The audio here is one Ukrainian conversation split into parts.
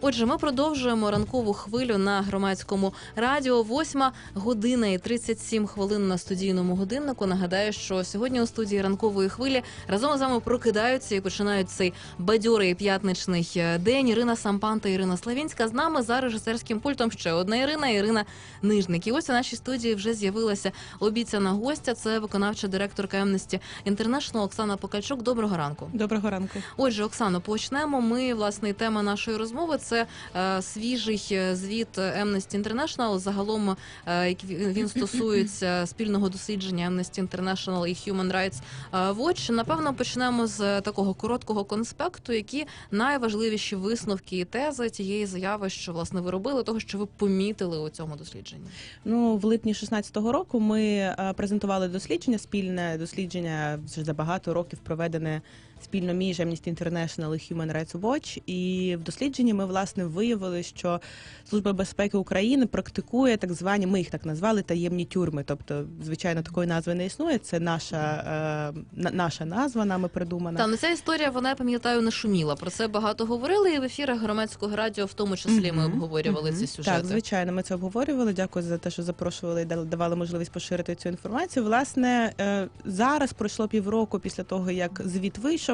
Отже, ми продовжуємо ранкову хвилю на громадському радіо. Восьма година і 37 хвилин на студійному годиннику. Нагадаю, що сьогодні у студії ранкової хвилі разом з вами прокидаються і починають цей бадьорий п'ятничний е, день. Ірина Сампан та Ірина Славінська з нами за режисерським пультом. Ще одна Ірина, Ірина Нижник. І ось у нашій студії вже з'явилася обіцяна гостя. Це виконавча директорка Amnesty International Оксана Покальчук. Доброго ранку. Доброго ранку. Отже, Оксано, почнемо. Ми власне тема нашої розмови це е, свіжий е, звіт Amnesty International. Загалом е, він стосується спільного дослідження Amnesty International і Human Rights Watch. Напевно, почнемо з такого короткого конспекту, які найважливіші висновки і тези тієї заяви, що власне ви робили, того, що ви помітили у цьому дослідженні. Ну в липні 16-го року ми презентували дослідження, спільне дослідження вже за багато років проведене спільно між Amnesty International і Human Rights Watch. І в дослідженні ми власне виявили, що Служба безпеки України практикує так звані, ми їх так назвали таємні тюрми. Тобто, звичайно, такої назви не існує. Це наша е, на- наша назва, нами придумана. Та ну ця історія, вона я пам'ятаю, не шуміла. Про це багато говорили, і в ефірах громадського радіо, в тому числі, ми обговорювали ці сюжети. Так, звичайно, ми це обговорювали. Дякую за те, що запрошували і давали можливість поширити цю інформацію. Власне, е, зараз пройшло півроку після того, як звіт вийшов,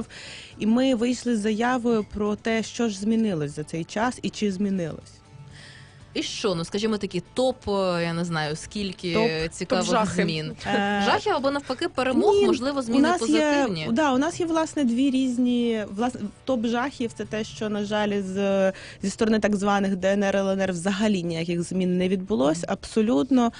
і ми вийшли з заявою про те, що ж змінилось за цей час і чи змінилось. І що, ну скажімо такі, топ, е, я не знаю, скільки Топ- цікавих топ-жахи. змін. Е, Жахів або навпаки перемог, ні, можливо, У зміни нас позитивні. є да, у нас є власне дві різні власне топ жахів. Це те, що на жаль, з зі сторони так званих ДНР ЛНР взагалі ніяких змін не відбулось. Абсолютно.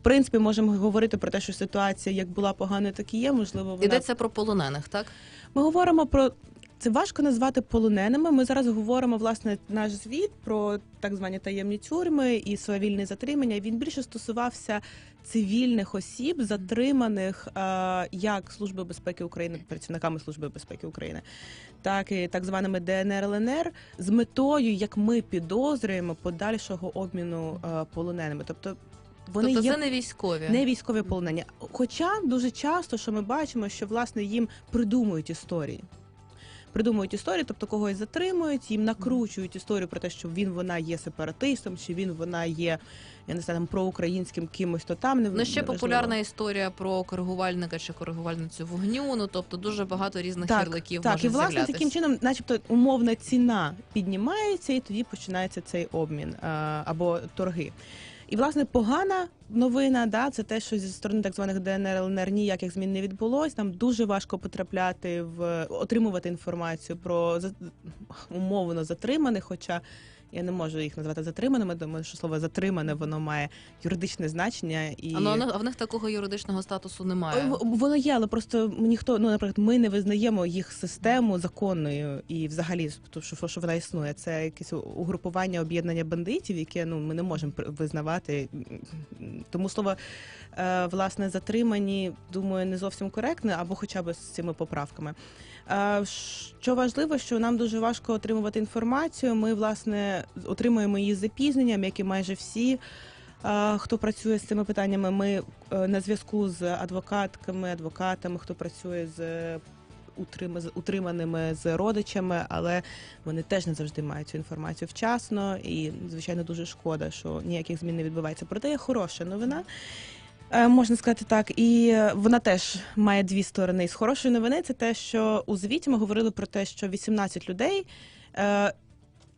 В принципі, можемо говорити про те, що ситуація як була погана, так і є. Можливо, вона Йдеться про полонених, так? Ми говоримо про це важко назвати полоненими. Ми зараз говоримо власне наш звіт про так звані таємні тюрми і свавільне затримання. Він більше стосувався цивільних осіб, затриманих е, як Служби безпеки України, працівниками Служби безпеки України, так і так званими ДНР ЛНР, з метою, як ми підозрюємо, подальшого обміну е, полоненими. Тобто вони тобто є це не військові. не військові полонення. Хоча дуже часто, що ми бачимо, що власне їм придумують історії. Придумують історії, тобто когось затримують, їм накручують історію про те, що він вона є сепаратистом, чи він вона є, я не знаю, там проукраїнським кимось, то там не Ну, ще популярна історія про коригувальника чи коригувальницю вогню. Ну тобто дуже багато різних Так, ярликів Так, може і власне з'являтись. таким чином, начебто, умовна ціна піднімається, і тоді починається цей обмін а, або торги. І власне погана новина, да, це те, що зі сторони так званих ДНР ЛНР ніяких змін не відбулось. Нам дуже важко потрапляти в отримувати інформацію про умовно затриманих, хоча. Я не можу їх назвати затриманими, тому що слово затримане воно має юридичне значення і А, ну, а в- них такого юридичного статусу немає. Воно є, але просто ніхто, ну наприклад, ми не визнаємо їх систему законною і взагалі що, що вона існує. Це якесь угрупування об'єднання бандитів, яке ну ми не можемо визнавати. Тому слово е, власне затримані, думаю, не зовсім коректне, або хоча б з цими поправками. Е, Що важливо, що нам дуже важко отримувати інформацію. Ми власне отримуємо її запізненням, як і майже всі. Хто працює з цими питаннями? Ми е, на зв'язку з адвокатками, адвокатами, хто працює з е, з утриманими з родичами, але вони теж не завжди мають цю інформацію вчасно, і звичайно дуже шкода, що ніяких змін не відбувається. Проте є хороша новина. Е, Можна сказати так, і вона теж має дві сторони. І з хорошої новини це те, що у звіті ми говорили про те, що 18 людей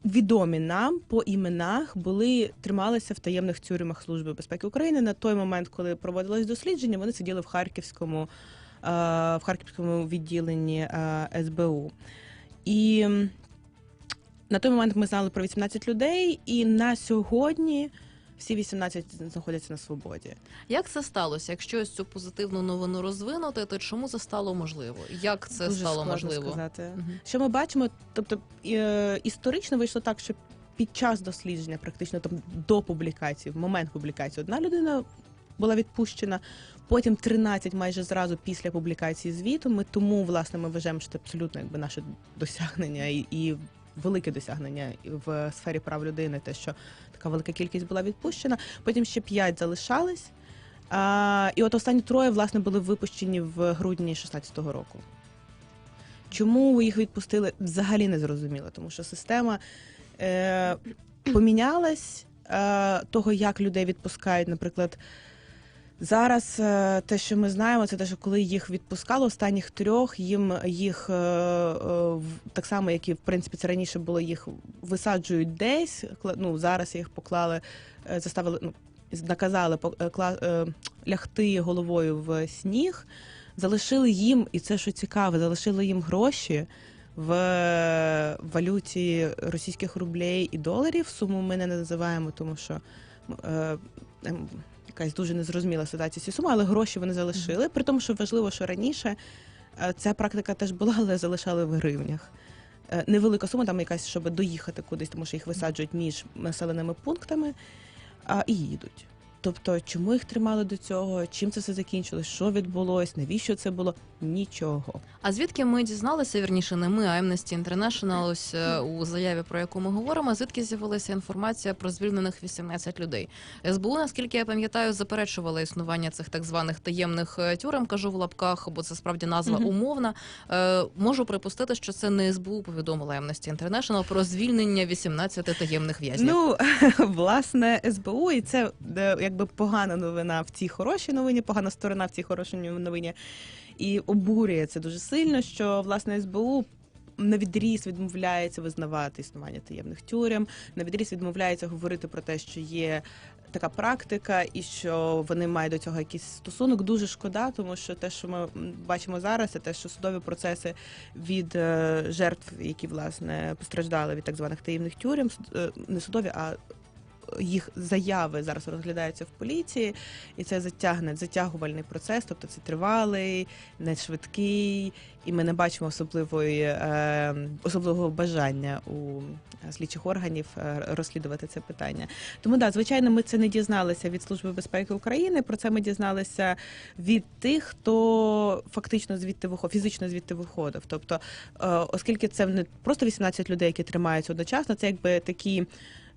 відомі нам по іменах були трималися в таємних тюрмах Служби безпеки України. На той момент, коли проводилось дослідження, вони сиділи в Харківському, е, в Харківському відділенні е, СБУ. І на той момент ми знали про 18 людей, і на сьогодні всі 18 знаходяться на свободі. Як це сталося? Якщо ось цю позитивну новину розвинути, то чому це стало можливо? Як це Дуже стало можливо? сказати. Мгм. Що ми бачимо, тобто е, історично вийшло так, що під час дослідження, практично там до публікації, в момент публікації, одна людина була відпущена. Потім 13 майже зразу після публікації звіту. Ми тому власне ми вважаємо, що це абсолютно якби наше досягнення і, і велике досягнення в сфері прав людини, те, що така велика кількість була відпущена. Потім ще 5 залишались. А, і от останні троє власне були випущені в грудні 16-го року. Чому їх відпустили, взагалі не зрозуміло, тому що система е, помінялась е, того, як людей відпускають, наприклад. Зараз е, те, що ми знаємо, це те, що коли їх відпускали, останніх трьох їм їх е, е, так само, як і в принципі це раніше було, їх висаджують десь. Ну зараз їх поклали, заставили, ну наказали лягти головою в сніг, залишили їм, і це що цікаве, залишили їм гроші в валюті російських рублей і доларів. Суму ми не називаємо, тому що. е, ем, Якась дуже незрозуміла ситуація ці сума, але гроші вони залишили. При тому, що важливо, що раніше е, ця практика теж була, але залишали в гривнях. Е, Невелика сума, там якась, щоб доїхати кудись, тому що їх висаджують між населеними пунктами а, і їдуть. Тобто, чому їх тримали до цього, чим це все закінчилось, що відбулось, навіщо це було? Нічого. А звідки ми дізналися, вірніше, не ми, а Amnesty International, ось е, у заяві, про яку ми говоримо, звідки з'явилася інформація про звільнених 18 людей? СБУ, наскільки я пам'ятаю, заперечувала існування цих так званих таємних е, тюрем, кажу в лапках, бо це справді назва умовна. Е, можу припустити, що це не СБУ повідомила Amnesty International про звільнення 18 таємних в'язнів. Ну, власне, СБУ, і це е, якби погана новина в цій хорошій новині, погана сторона в цій хорошій новині. І обурює це дуже сильно, що власне СБУ. На відріз відмовляється визнавати існування таємних тюрем, на відріз відмовляється говорити про те, що є така практика, і що вони мають до цього якийсь стосунок. Дуже шкода, тому що те, що ми бачимо зараз, це те, що судові процеси від е, жертв, які власне постраждали від так званих таємних тюрем, е, не судові, а їх заяви зараз розглядаються в поліції, і це затягне затягувальний процес, тобто це тривалий, не швидкий, і ми не бачимо особливої е, особливого бажання у слідчих органів е, розслідувати це питання. Тому да, звичайно, ми це не дізналися від Служби безпеки України. Про це ми дізналися від тих, хто фактично звідти виходив, фізично звідти виходив. Тобто, е, оскільки це не просто 18 людей, які тримаються одночасно, це якби такі.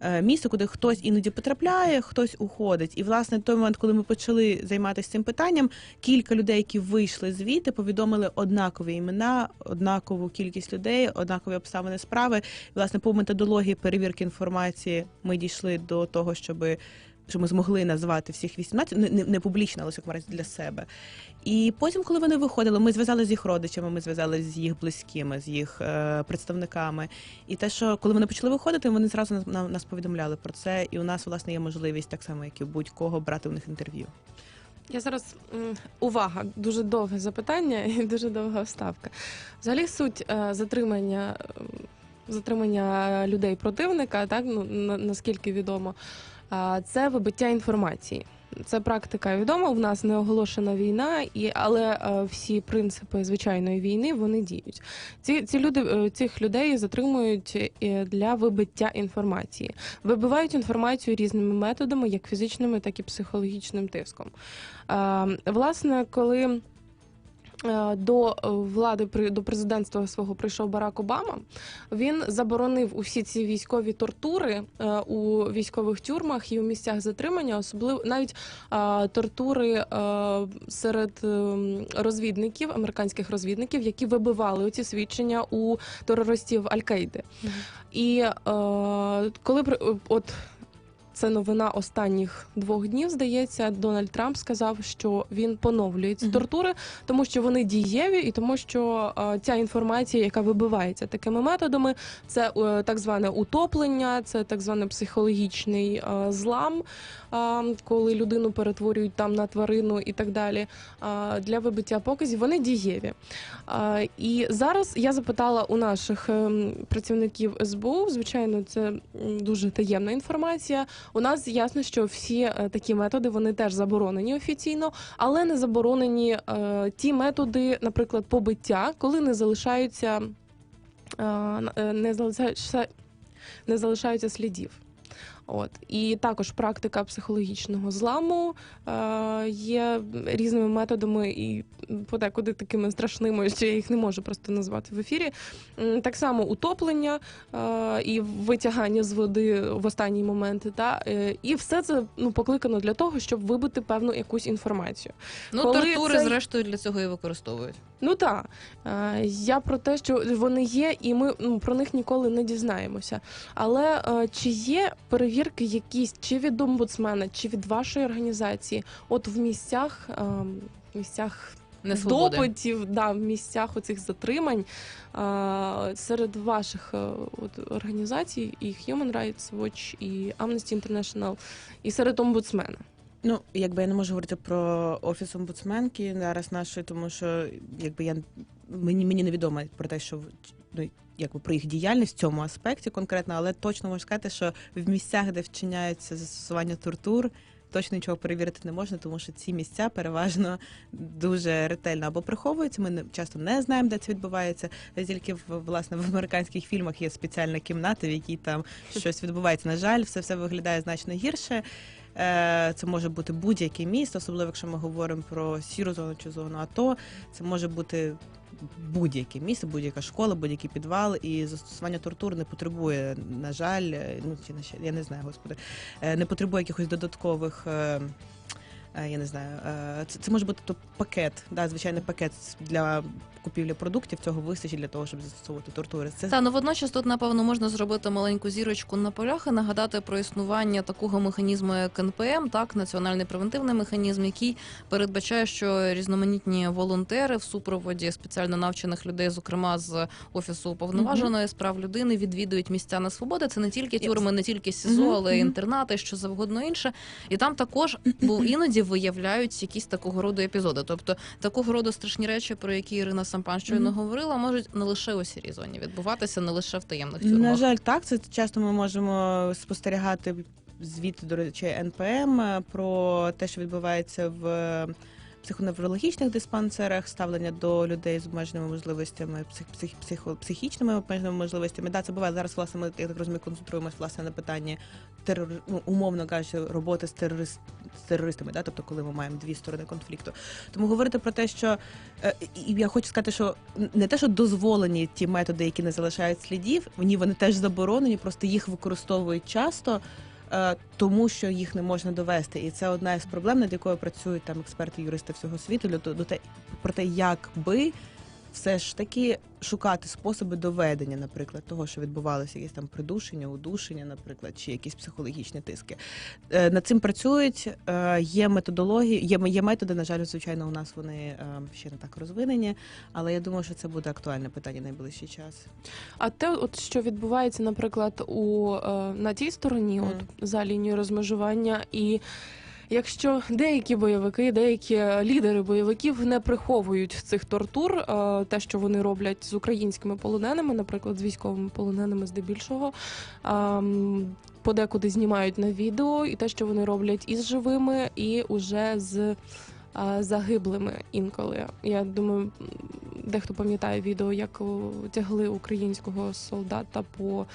Е, Місце, куди хтось іноді потрапляє, хтось уходить. І власне той момент, коли ми почали займатися цим питанням, кілька людей, які вийшли звідти, повідомили однакові імена, однакову кількість людей, однакові обставини справи. І, власне, по методології перевірки інформації ми дійшли до того, щоби що ми змогли назвати всіх 18, не, не, не публічно, але як для себе. І потім, коли вони виходили, ми зв'язалися з їх родичами, ми зв'язалися з їх близькими, з їх е, представниками. І те, що коли вони почали виходити, вони зразу нас, нам- нас повідомляли про це. І у нас власне є можливість так само, як і будь-кого брати у них інтерв'ю. Я зараз увага, дуже довге запитання і дуже довга вставка. Взагалі суть е, затримання. Затримання людей противника, так ну на- наскільки відомо, це вибиття інформації. Це практика відома. В нас не оголошена війна, і але е, всі принципи звичайної війни вони діють. Ці ці люди е, цих людей затримують е, для вибиття інформації. Вибивають інформацію різними методами, як фізичними, так і психологічним тиском. Е, Власне, коли до е, влади до президентства свого прийшов Барак Обама, він заборонив усі ці військові тортури е, у військових тюрмах і у місцях затримання, особливо навіть е, тортури е, серед е, розвідників, американських розвідників, які вибивали оці свідчення у терористів Аль-Каїди. І е, коли от це новина останніх двох днів, здається, Дональд Трамп сказав, що він поновлює ці тортури, тому що вони дієві, і тому, що е, ця інформація, яка вибивається такими методами, це е, так зване утоплення, це так званий психологічний е, злам, е, коли людину перетворюють там на тварину і так далі. е, для вибиття показів вони дієві. Е, І зараз я запитала у наших ем, працівників СБУ, звичайно, це дуже таємна інформація. У нас ясно, що всі е, такі методи вони теж заборонені офіційно, але не заборонені е, ті методи, наприклад, побиття, коли не залишаються е, не залишаються, не залишаються слідів. От і також практика психологічного зламу е, є різними методами і подекуди такими страшними, що я їх не можу просто назвати в ефірі. Так само утоплення е, і витягання з води в останній момент, та е, і все це ну покликано для того, щоб вибити певну якусь інформацію. Ну, коли тортури, цей- зрештою, для цього і використовують. Ну так, Е, я про те, що вони є, і ми ну, про них ніколи не дізнаємося. Але е, чи є перевірки якісь чи від омбудсмена, чи від вашої організації, от в місцях, е, місцях допитів, да, в місцях оцих затримань серед ваших от, організацій, і Human Rights Watch, і Amnesty International, і серед омбудсмена? Ну, якби я не можу говорити про офіс омбудсменки зараз нашої, тому що якби я мені мені невідомо про те, що ну, якби про їх діяльність в цьому аспекті конкретно, але точно можу сказати, що в місцях, де вчиняється застосування тортур. Точно нічого перевірити не можна, тому що ці місця переважно дуже ретельно або приховуються. Ми не часто не знаємо, де це відбувається. Тільки в власне в американських фільмах є спеціальна кімната, в якій там щось відбувається. На жаль, все все виглядає значно гірше. Е, Це може бути будь-яке місто, особливо якщо ми говоримо про сіру зону чи зону АТО. Це може бути будь-яке місце, будь-яка школа, будь-який підвал. І застосування тортур не потребує, на жаль, е, ну чи на я не знаю, господи, е, не потребує якихось додаткових. Е, Я не знаю, е, це, це може бути то пакет, да, звичайний пакет для купівлі продуктів. Цього вистачить для того, щоб застосовувати тортури. Це Та ну водночас тут напевно можна зробити маленьку зірочку на полях і нагадати про існування такого механізму, як НПМ, так національний превентивний механізм, який передбачає, що різноманітні волонтери в супроводі спеціально навчених людей, зокрема з офісу уповноваженої справ людини, відвідують місця на свободи. Це не тільки тюрми, не тільки СІЗО, але й інтернати, що завгодно інше. І там також бо іноді виявляють якісь такого роду епізоди. Тобто такого роду страшні речі, про які Ірина Сампан щойно Мгм. говорила, можуть не лише у сірій зоні відбуватися, не лише в таємних На жаль, так це часто ми можемо спостерігати звіти, до речі, НПМ е, про те, що відбувається в психоневрологічних диспансерах, ставлення до людей з обмеженими можливостями, псих, псих, психо, психічними обмеженими можливостями. Да, це буває зараз. Власне, ми я так розумію, концентруємося власне на питанні терор, ну, умовно кажучи, роботи з терорист з терористами, да, тобто, коли ми маємо дві сторони конфлікту. Тому говорити про те, що е, і я хочу сказати, що не те, що дозволені ті методи, які не залишають слідів, ні, вони теж заборонені, просто їх використовують часто. Е, Тому що їх не можна довести, і це одна із проблем, над якою працюють там експерти, юристи всього світу, до те про те, як би все ж таки шукати способи доведення, наприклад, того, що відбувалося якісь там придушення, удушення, наприклад, чи якісь психологічні тиски. Е, Над цим працюють. е, Є методології, є, є методи. На жаль, звичайно, у нас вони е, ще не так розвинені, але я думаю, що це буде актуальне питання найближчий час. А те, от що відбувається, наприклад, у на тій стороні, Мгм. от за лінією розмежування, і якщо деякі бойовики, деякі лідери бойовиків не приховують цих тортур, е, те, що вони роблять з українськими полоненими, наприклад, з військовими полоненими, здебільшого. Подекуди знімають на відео, і те, що вони роблять із живими, і уже з а, загиблими інколи. Я думаю, дехто пам'ятає відео, як тягли українського солдата по,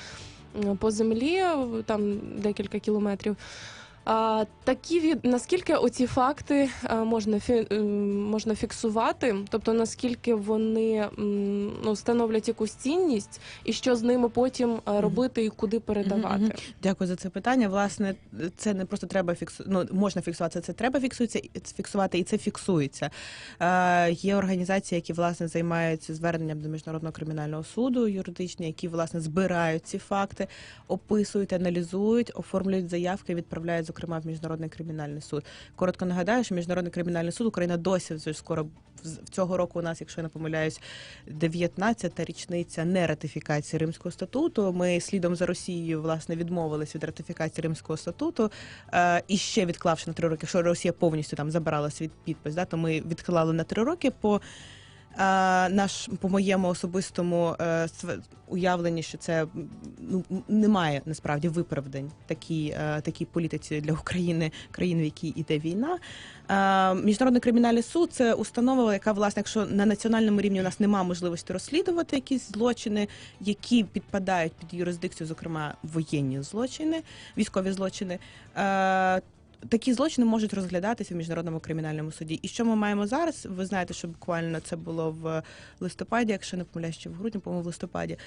по землі, там декілька кілометрів. А, такі від наскільки оці факти а, можна фі, ем, можна фіксувати, тобто наскільки вони ну, становлять якусь цінність, і що з ними потім робити і куди передавати? Дякую за це питання. Власне, це не просто треба фіксу... ну, можна фіксувати, це треба фіксується фіксувати, і це фіксується. Е, є організації, які власне займаються зверненням до міжнародного кримінального суду, юридичні, які власне збирають ці факти, описують, аналізують, оформлюють заявки, відправляють, зокрема, в міжнародний кримінальний суд. Коротко нагадаю, що міжнародний кримінальний суд Україна досі вже скоро цього року. У нас, якщо я не помиляюсь, 19-та річниця нератифікації Римського статуту. Ми слідом за Росією власне відмовились від ратифікації Римського статуту е, і ще відклавши на три роки. Якщо Росія повністю там забирала свій підпис, да, то ми відклали на три роки по. Е, Наш по моєму особистому е, уявленні, що це ну немає насправді виправдань такій, е, такій політиці для України, країн, в якій іде війна. Е, Міжнародний кримінальний суд це установа, яка власне, якщо на національному рівні у нас немає можливості розслідувати якісь злочини, які підпадають під юрисдикцію, зокрема воєнні злочини, військові злочини. Такі злочини можуть розглядатися в міжнародному кримінальному суді. І що ми маємо зараз? Ви знаєте, що буквально це було в листопаді, якщо не помиляюсь, чи в грудні, по-моєму, в листопаді.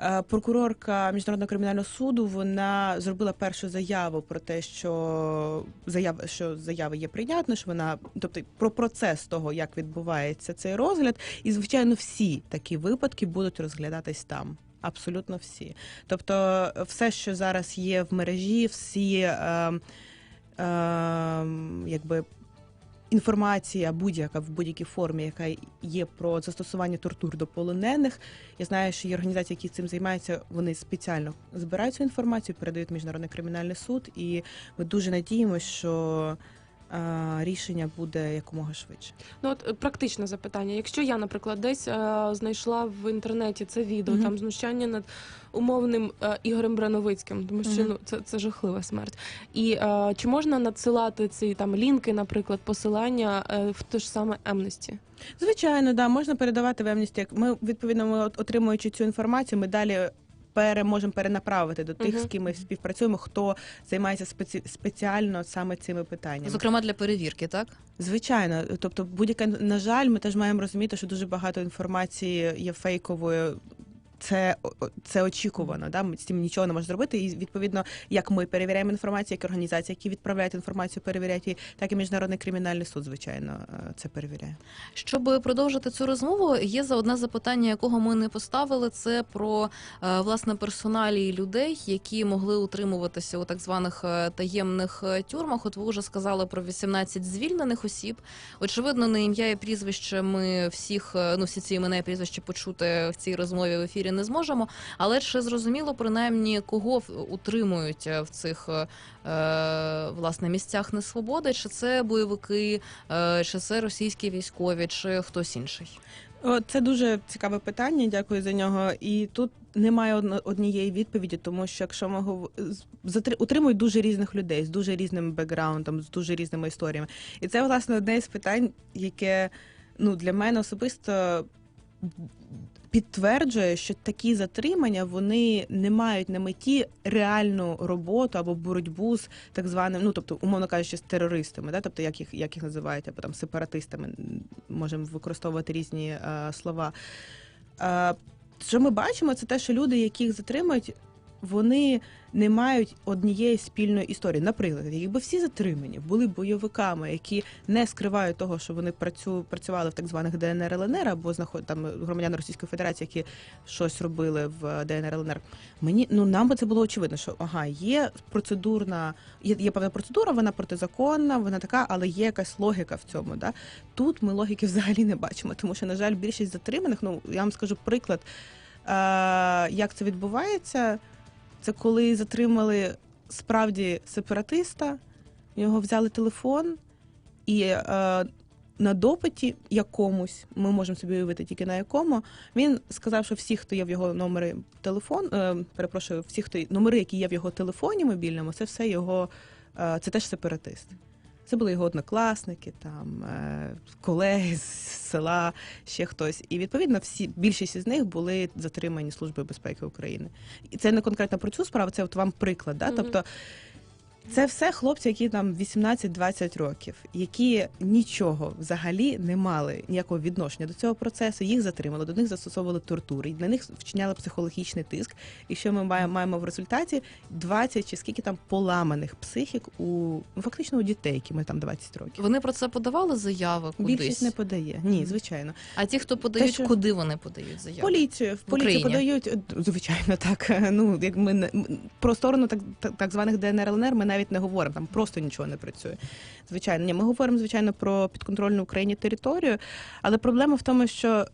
Е, Прокурорка міжнародного кримінального суду вона зробила першу заяву про те, що заява, що заява є прийнятна, що вона, тобто про процес того, як відбувається цей розгляд, і звичайно, всі такі випадки будуть розглядатись там. Абсолютно всі. Тобто, е, все, що зараз є в мережі, всі е, якби інформація будь-яка в будь-якій формі, яка є про застосування тортур до полонених. Я знаю, що є організації, які цим займаються. Вони спеціально збирають цю інформацію, передають в міжнародний кримінальний суд, і ми дуже надіємося, що рішення буде якомога швидше. Ну от е, практичне запитання. Якщо я, наприклад, десь е, знайшла в інтернеті це відео, Мгм. там знущання над умовним е, Ігорем Брановицьким, тому що Мгм. ну це, це жахлива смерть. І е, чи можна надсилати ці там лінки, наприклад, посилання е, в те ж саме Amnesty? Звичайно, да, можна передавати в. Як Ми відповідно ми отримуючи цю інформацію, ми далі. Пере можемо перенаправити до тих, з ким ми співпрацюємо, хто займається спеці... спеціально саме цими питаннями. Зокрема для перевірки, так? Звичайно, тобто, будь-яка на жаль, ми теж маємо розуміти, що дуже багато інформації є фейковою. Це це очікувано. Да? Ми з цим нічого не можемо зробити. І відповідно, як ми перевіряємо інформацію, як організації, які відправляють інформацію, перевіряють її, так і міжнародний кримінальний суд, звичайно, е, це перевіряє. Щоб продовжити цю розмову, є за одне запитання, якого ми не поставили. Це про е, власне персоналії людей, які могли утримуватися у так званих е, таємних тюрмах. От ви вже сказали про 18 звільнених осіб. Очевидно, на ім'я і прізвище ми всіх, ну всі ці імена і прізвища почути в цій розмові в ефірі не зможемо. Але чи зрозуміло принаймні кого утримують е, в цих е, е, власне місцях несвободи? Чи це бойовики, е, чи це російські військові, чи хтось інший? Це дуже цікаве питання. Дякую за нього. І тут немає однієї відповіді, тому що якщо ми гов... утримують дуже різних людей з дуже різним бекграундом, з дуже різними історіями. І це власне одне із питань, яке ну для мене особисто. Підтверджує, що такі затримання вони не мають на меті реальну роботу або боротьбу з так званим, ну тобто, умовно кажучи, з терористами, да? тобто як їх як їх називають, або там сепаратистами, можемо використовувати різні е, слова. Е, що ми бачимо, це те, що люди, яких затримують, вони не мають однієї спільної історії. Наприклад, якби всі затримані були бойовиками, які не скривають того, що вони працю, працювали в так званих ДНР ЛНР або знаход там громадяни Російської Федерації, які щось робили в ДНР ЛНР. Мені ну нам би це було очевидно, що ага, є процедурна, є, є певна процедура, вона протизаконна, вона така, але є якась логіка в цьому. Да? Тут ми логіки взагалі не бачимо, тому що, на жаль, більшість затриманих, ну я вам скажу приклад, е, як це відбувається. Це коли затримали справді сепаратиста, його взяли телефон, і е, на допиті якомусь, ми можемо собі уявити тільки на якому, він сказав, що всі, хто є в його номері телефон, е, перепрошую, всі, хто номери, які є в його телефоні мобільному, це все його, е, це теж сепаратист. Це були його однокласники, там е, колеги з села, ще хтось. І відповідно всі більшість із них були затримані Службою безпеки України. І це не конкретно про цю справу, це от вам приклад. Да? Тобто це все хлопці, які там 18-20 років, які нічого взагалі не мали ніякого відношення до цього процесу. Їх затримали, до них застосовували тортури, на них вчиняли психологічний тиск. І що ми маємо, маємо в результаті 20 чи скільки там поламаних психік у ну, фактично у дітей, яким там 20 років. Вони про це подавали заяви кудись. Більшість не подає. Ні, звичайно. А ті, хто подають, що- куди вони подають заяви? Поліцію в поліцію Україні? подають е, звичайно так. Ну як ми про сторону так, так, так званих ДНР ЛНР ми навіть не говоримо. Там просто нічого не працює. Звичайно, ні, ми говоримо звичайно про підконтрольну Україні територію, але проблема в тому, що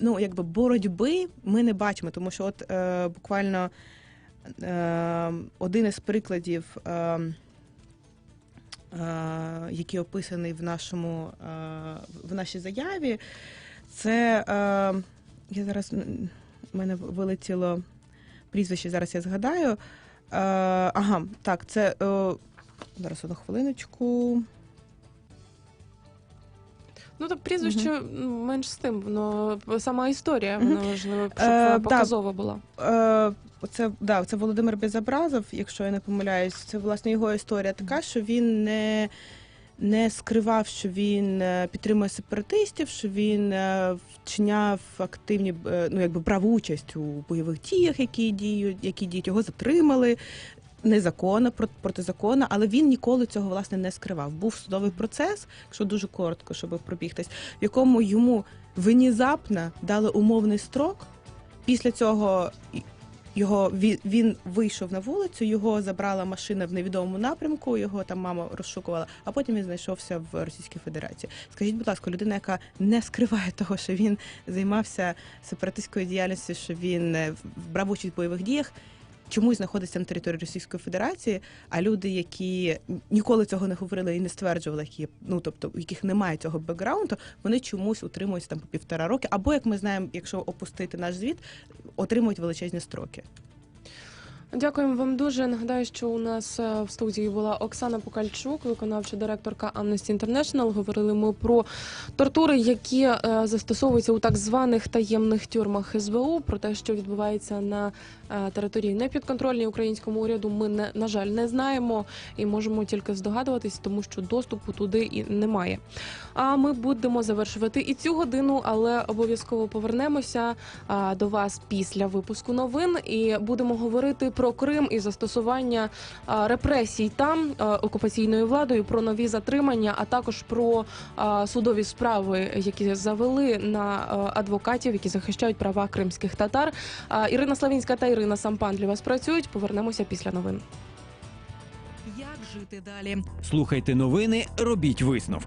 ну якби боротьби ми не бачимо, тому що от е, буквально е, один із прикладів. Е, е, який описаний в нашому е, в нашій заяві, це е, я зараз в мене вилетіло прізвище, зараз я згадаю. Е, ага, так, це е, зараз одну хвилиночку. Ну так прізвище угу. менш з тим, але сама історія вона важлива, щоб Е, показова да. була. Е, Це да, це Володимир Безобразов, якщо я не помиляюсь. Це власне його історія така, що він не, не скривав, що він е, підтримує сепаратистів, що він е, вчиняв активні, е, ну якби брав участь у бойових діях, які діють, які діють. Його затримали. Незаконно, прот- протизаконно, але він ніколи цього власне не скривав. Був судовий процес, якщо дуже коротко, щоб пробігтись, в якому йому внезапно дали умовний строк. Після цього його він, він вийшов на вулицю, його забрала машина в невідомому напрямку. Його там мама розшукувала, а потім він знайшовся в Російській Федерації. Скажіть, будь ласка, людина, яка не скриває того, що він займався сепаратистською діяльністю, що він е, брав участь в бойових діях. Чомусь знаходиться на території Російської Федерації, а люди, які ніколи цього не говорили і не стверджували, які ну тобто у яких немає цього бекграунду, вони чомусь утримуються там по півтора роки, або як ми знаємо, якщо опустити наш звіт, отримують величезні строки. Дякуємо вам дуже. Нагадаю, що у нас е, в студії була Оксана Покальчук, виконавча директорка Amnesty International. Говорили ми про тортури, які е, застосовуються у так званих таємних тюрмах СБУ. Про те, що відбувається на е, території непідконтрольній українському уряду. Ми не на жаль не знаємо і можемо тільки здогадуватись, тому що доступу туди і немає. А ми будемо завершувати і цю годину, але обов'язково повернемося до вас після випуску новин і будемо говорити про Крим і застосування репресій там окупаційною владою, про нові затримання, а також про судові справи, які завели на адвокатів, які захищають права кримських татар. Ірина Славінська та Ірина Сампан для вас працюють. Повернемося після новин. Як жити далі? Слухайте новини, робіть висновки.